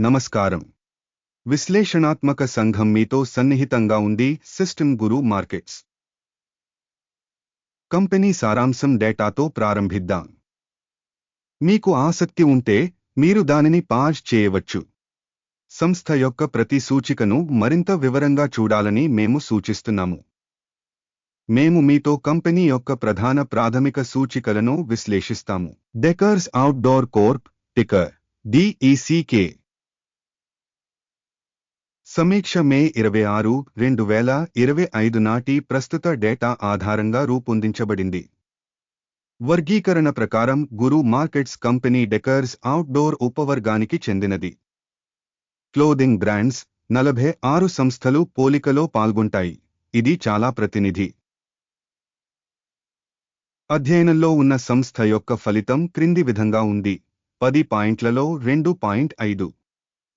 నమస్కారం. విశ్లేషణాత్మక సంఘం మీతో సన్నిహితంగా ఉంది సిస్టమ్ గురు మార్కెట్స్. కంపెనీ సారాంశం డేటాతో ప్రారంభిద్దాం. మీకు ఆసక్తి ఉంటే మీరు దానిని పాజ్ చేయవచ్చు. సంస్థ యొక్క ప్రతి సూచికను మరింత వివరంగా చూడాలని మేము సూచిస్తున్నాము. మేము మీతో కంపెనీ యొక్క ప్రధాన ప్రాథమిక సూచికలను విశ్లేషిస్తాము. Deckers outdoor corp ticker DECK సమీక్ష మే ఇరవై ఆరు రెండు వేల ఇరవై ఐదు నాటి ప్రస్తుత డేటా ఆధారంగా రూపొందించబడింది. వర్గీకరణ ప్రకారం Guru Markets company Deckers Outdoor ఉపవర్గానికి చెందినది. క్లోదింగ్ బ్రాండ్స్ నలభై ఆరు సంస్థలు పోలికలో పాల్గొంటాయి. ఇది చాలా ప్రతినిధి. అధ్యయనంలో ఉన్న సంస్థ యొక్క ఫలితం క్రింది విధంగా ఉంది. పది పాయింట్లలో రెండు పాయింట్ ఐదు.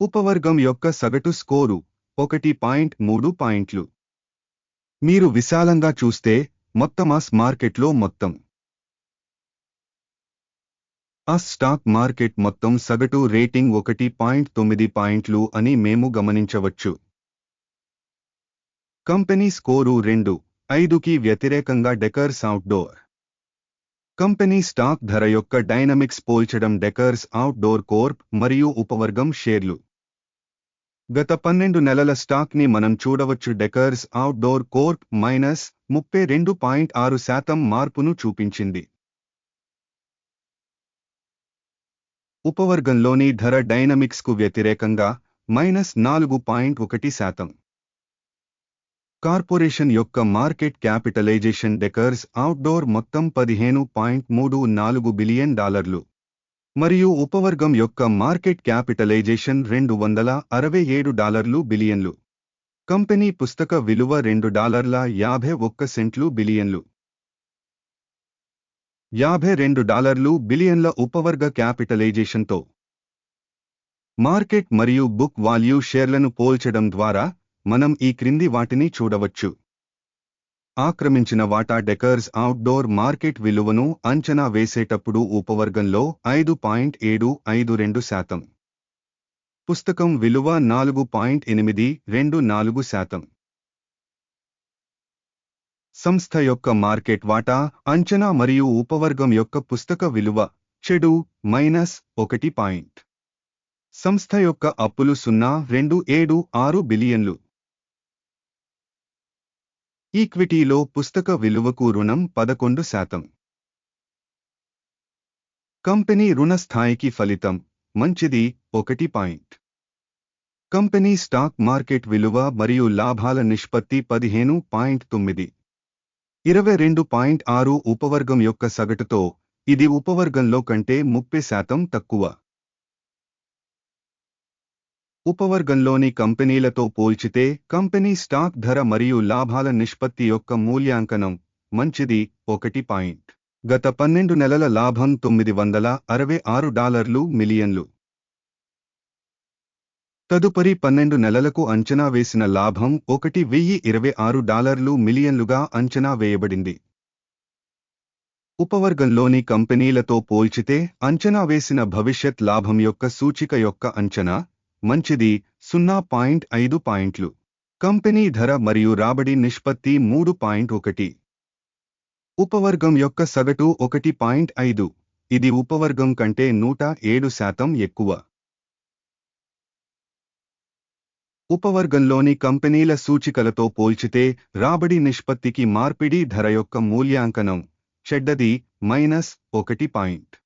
ఉపవర్గం యొక్క సగటు స్కోరు ఒకటి పాయింట్ మూడు పాయింట్లు. మీరు విశాలంగా చూస్తే మొత్తం అస్ మార్కెట్లో మొత్తం. అస్ స్టాక్ మార్కెట్ మొత్తం సగటు రేటింగ్ ఒకటి పాయింట్ తొమ్మిది పాయింట్లు అని మేము గమనించవచ్చు. కంపెనీ స్కోరు రెండు ఐదుకి వ్యతిరేకంగా డెకర్స్ అవుట్డోర్. కంపెనీ స్టాక్ ధర యొక్క డైనమిక్స్ పోల్చడం డెకర్స్ అవుట్డోర్ కోర్ప్ మరియు ఉపవర్గం షేర్లు. గత పన్నెండు నెలల స్టాక్ని మనం చూడవచ్చు. డెకర్స్ అవుట్డోర్ కోర్ప్ మైనస్ ముప్పై రెండు పాయింట్ ఆరు శాతం మార్పును చూపించింది. ఉపవర్గంలోని ధర డైనమిక్స్కు వ్యతిరేకంగా మైనస్ నాలుగు పాయింట్ ఒకటి శాతం. కార్పొరేషన్ యొక్క మార్కెట్ క్యాపిటలైజేషన్ డెకర్స్ అవుట్డోర్ మొత్తం పదిహేను పాయింట్ మూడు నాలుగు బిలియన్ డాలర్లు. మరియు ఉపవర్గం యొక్క మార్కెట్ క్యాపిటలైజేషన్ రెండు వందల అరవై ఏడు డాలర్లు బిలియన్లు. కంపెనీ పుస్తక విలువ రెండు డాలర్ల యాభై ఒక్క సెంట్లు బిలియన్లు. యాభై రెండు డాలర్లు బిలియన్ల ఉపవర్గ క్యాపిటలైజేషన్తో. మార్కెట్ మరియు బుక్ వాల్యూ షేర్లను పోల్చడం ద్వారా మనం ఈ క్రింది వాటిని చూడవచ్చు. ఆక్రమించిన వాటా డెకర్స్ అవుట్డోర్ మార్కెట్ విలువను అంచనా వేసేటప్పుడు ఉపవర్గంలో ఐదు పాయింట్ ఏడు ఐదు రెండు శాతం. పుస్తకం విలువ నాలుగు పాయింట్ ఎనిమిది రెండు నాలుగు శాతం. సంస్థ యొక్క మార్కెట్ వాటా అంచనా మరియు ఉపవర్గం యొక్క పుస్తక విలువ చెడు మైనస్ ఒకటి పాయింట్. సంస్థ యొక్క అప్పులు సున్నా రెండు ఏడు ఆరు బిలియన్లు. ఈక్విటీలో పుస్తక విలువకు రుణం పదకొండు శాతం. కంపెనీ రుణ స్థాయికి ఫలితం మంచిది ఒకటి పాయింట్. కంపెనీ స్టాక్ మార్కెట్ విలువ మరియు లాభాల నిష్పత్తి పదిహేను పాయింట్ తొమ్మిది. ఇరవై రెండు పాయింట్ ఆరు ఉపవర్గం యొక్క సగటుతో ఇది ఉపవర్గంలో కంటే ముప్పై శాతం తక్కువ. ఉపవర్గంలోని కంపెనీలతో పోల్చితే కంపెనీ స్టాక్ ధర మరియు లాభాల నిష్పత్తి యొక్క మూల్యాంకనం మంచిది. ఒకటి పాయింట్. గత పన్నెండు నెలల లాభం తొమ్మిది వందల అరవై ఆరు డాలర్లు మిలియన్లు. తదుపరి పన్నెండు నెలలకు అంచనా వేసిన లాభం ఒకటి వెయ్యి ఇరవై ఆరు డాలర్లు మిలియన్లుగా అంచనా వేయబడింది. ఉపవర్గంలోని కంపెనీలతో పోల్చితే అంచనా వేసిన భవిష్యత్ లాభం యొక్క సూచిక యొక్క అంచనా మంచిది సున్నా పాయింట్ ఐదు పాయింట్లు. కంపెనీ ధర మరియు రాబడి నిష్పత్తి మూడు పాయింట్ ఒకటి. ఉపవర్గం యొక్క సగటు ఒకటి పాయింట్ ఐదు. ఇది ఉపవర్గం కంటే నూట ఏడు శాతం ఎక్కువ. ఉపవర్గంలోని కంపెనీల సూచికలతో పోల్చితే రాబడి నిష్పత్తికి మార్పిడి ధర యొక్క మూల్యాంకనం. చెడ్డది మైనస్ ఒకటి పాయింట్.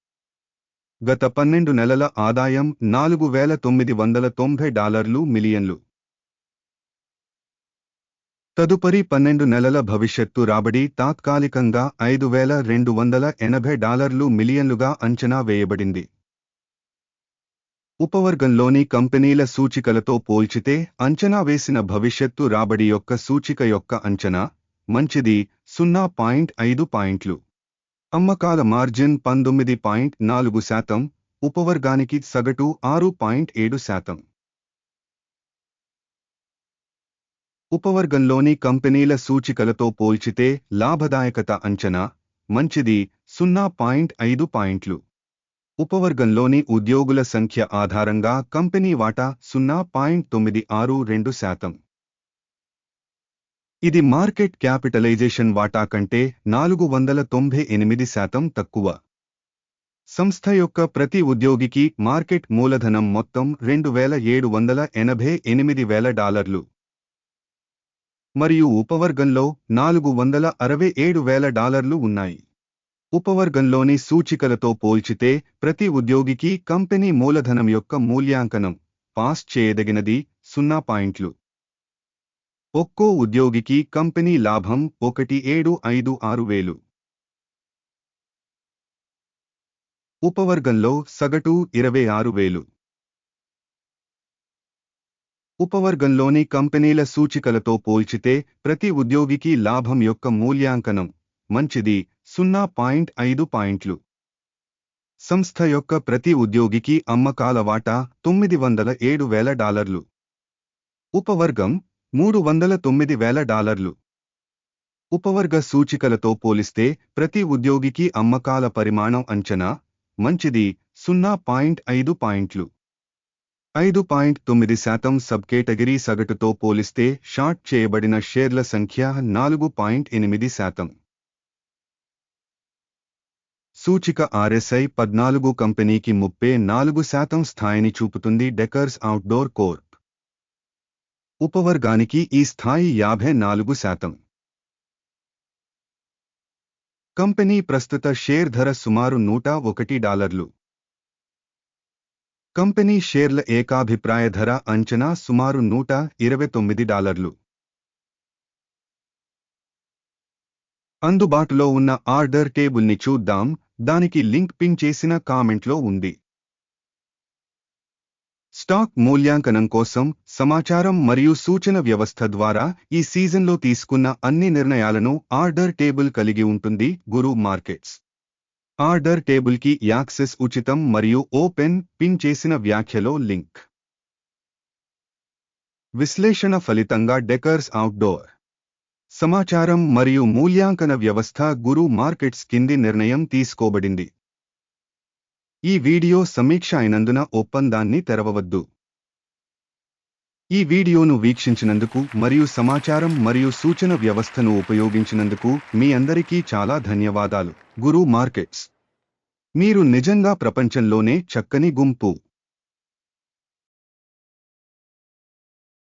గత పన్నెండు నెలల ఆదాయం నాలుగు వేల తొమ్మిది వందల తొంభై డాలర్లు మిలియన్లు. తదుపరి పన్నెండు నెలల భవిష్యత్తు రాబడి తాత్కాలికంగా ఐదు వేల రెండు వందల ఎనభై డాలర్లు మిలియన్లుగా అంచనా వేయబడింది. ఉపవర్గంలోని కంపెనీల సూచికలతో పోల్చితే అంచనా వేసిన భవిష్యత్తు రాబడి యొక్క సూచిక యొక్క అంచనా మంచిది సున్నా పాయింట్ ఐదు పాయింట్లు. అమ్మకాల మార్జిన్ పంతొమ్మిది పాయింట్ నాలుగు శాతం ఉపవర్గానికి సగటు ఆరు పాయింట్ ఏడు శాతం. ఉపవర్గంలోని కంపెనీల సూచికలతో పోల్చితే లాభదాయకత అంచనా మంచిది సున్నా పాయింట్ ఐదు పాయింట్లు. ఉపవర్గంలోని ఉద్యోగుల సంఖ్య ఆధారంగా కంపెనీ వాటా సున్నా పాయింట్ తొమ్మిది ఆరు రెండు శాతం. ఇది మార్కెట్ క్యాపిటలైజేషన్ వాటా కంటే నాలుగు వందల తొంభై ఎనిమిది శాతం తక్కువ. సంస్థ యొక్క ప్రతి ఉద్యోగికి మార్కెట్ మూలధనం మొత్తం రెండు వేల ఏడు వందల ఎనభై ఎనిమిది వేల డాలర్లు. మరియు ఉపవర్గంలో నాలుగు వందల అరవై ఏడు వేల డాలర్లు ఉన్నాయి. ఉపవర్గంలోని సూచికలతో పోల్చితే ప్రతి ఉద్యోగికి కంపెనీ మూలధనం యొక్క మూల్యాంకనం పాస్ చేయదగినది సున్నా పాయింట్లు. ఒక్కో ఉద్యోగికి కంపెనీ లాభం ఒకటి ఏడు ఐదు ఆరు వేలు. ఉపవర్గంలో సగటు ఇరవై ఆరు వేలు. ఉపవర్గంలోని కంపెనీల సూచికలతో పోల్చితే ప్రతి ఉద్యోగికి లాభం యొక్క మూల్యాంకనం మంచిది సున్నా పాయింట్ ఐదు పాయింట్లు. సంస్థ యొక్క ప్రతి ఉద్యోగికి అమ్మకాల వాటా తొమ్మిది వందల ఏడు వేల డాలర్లు. ఉపవర్గం మూడు వందల తొమ్మిది వేల డాలర్లు. ఉపవర్గ సూచికలతో పోలిస్తే ప్రతి ఉద్యోగికి అమ్మకాల పరిమాణం అంచనా మంచిది సున్నా పాయింట్ ఐదు పాయింట్లు. ఐదు పాయింట్ తొమ్మిది శాతం సబ్ కేటగిరీ సగటుతో పోలిస్తే షార్ట్ చేయబడిన షేర్ల సంఖ్య నాలుగు పాయింట్ ఎనిమిది శాతం. సూచిక ఆర్ఎస్ఐ పద్నాలుగు కంపెనీకి ముప్పై నాలుగు శాతం స్థాయిని చూపుతుంది డెకర్స్ అవుట్డోర్ కోర్. ఉపవర్గానికి ఈ స్థాయి యాభై నాలుగు శాతం. కంపెనీ ప్రస్తుత షేర్ ధర సుమారు నూట ఒకటి డాలర్లు. కంపెనీ షేర్ల ఏకాభిప్రాయ ధర అంచనా సుమారు నూట ఇరవై తొమ్మిది డాలర్లు. అందుబాటులో ఉన్న ఆర్డర్ టేబుల్ని చూద్దాం దానికి లింక్ పిన్ చేసిన కామెంట్లో ఉంది. స్టాక్ మూల్యాంకనం కోసం సమాచారం మరియు సూచన వ్యవస్థ ద్వారా ఈ సీజన్లో తీసుకున్న అన్ని నిర్ణయాలను ఆర్డర్ టేబుల్ కలిగి ఉంటుంది గురు మార్కెట్స్. ఆర్డర్ టేబుల్కి యాక్సెస్ ఉచితం మరియు ఓపెన్ పిన్ చేసిన వ్యాఖ్యలో లింక్. విశ్లేషణ ఫలితంగా డెకర్స్ అవుట్డోర్. సమాచారం మరియు మూల్యాంకన వ్యవస్థ గురు మార్కెట్స్ కింది నిర్ణయం తీసుకోబడింది. ఈ వీడియో సమీక్ష అయినందున ఒప్పందాన్ని తెరవవద్దు. ఈ వీడియోను వీక్షించినందుకు మరియు సమాచారం మరియు సూచన వ్యవస్థను ఉపయోగించినందుకు మీ అందరికీ చాలా ధన్యవాదాలు. Guru Markets. మీరు నిజంగా ప్రపంచంలోనే చక్కని గుంపు.